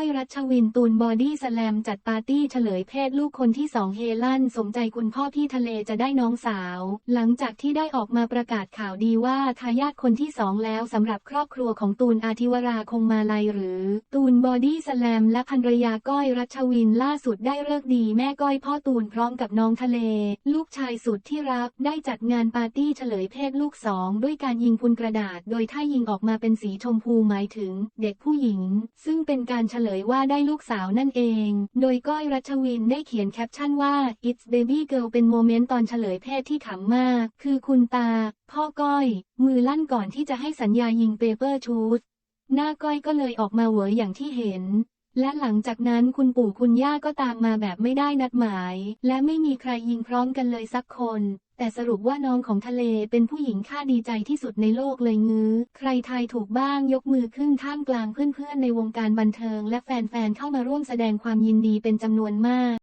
อยรัชวินตูนบอดี้สแลมจัดปาร์ตี้เฉลยเพศลูกคนที่สองเฮลันสมใจคุณพ่อพี่ทะเลจะได้น้องสาว หลังจากที่ได้ออกมาประกาศข่าวดีว่าทายาทคนที่สองแล้วสำหรับครอบครัวของตูนอาทิวราคงมาลัยหรือ ตูนบอดี้สแลมและภรรยาก้อยรัชวินล่าสุดได้เลิกดีแม่ก้อยพ่อตูนพร้อมกับน้องทะเล ลูกชายสุดที่รักได้จัดงานปาร์ตี้เฉลยเพศลูกสองด้วยการยิงพุนกระดาษ โดยถ้ายิงออกมาเป็นสีชมพูหมายถึง เด็กผู้หญิง ซึ่งเป็นการเฉลยว่าได้ลูกสาวนั่นเอง โดยก้อยรัชวินได้เขียนแคปชั่นว่า it's baby girl เป็นโมเมนต์ตอนเฉลยเพศที่ขำมาก คือคุณตา พ่อก้อย มือลั่นก่อนที่จะให้สัญญายิงเปเปอร์ชูดหน้าก้อยก็เลยออกมาเหวออย่างที่เห็นและหลังจากนั้นคุณปู่คุณย่าก็ตามมาแบบไม่ได้นัดหมาย และไม่มีใครยิงพร้อมกันเลยสักคน แต่สรุปว่าน้องของทะเลเป็นผู้หญิงค่าดีใจที่สุดในโลกเลยงื้อ ใครทายถูกบ้างยกมือขึ้นท่ามกลางเพื่อนๆในวงการบันเทิงและแฟนๆเข้ามาร่วมแสดงความยินดีเป็นจำนวนมาก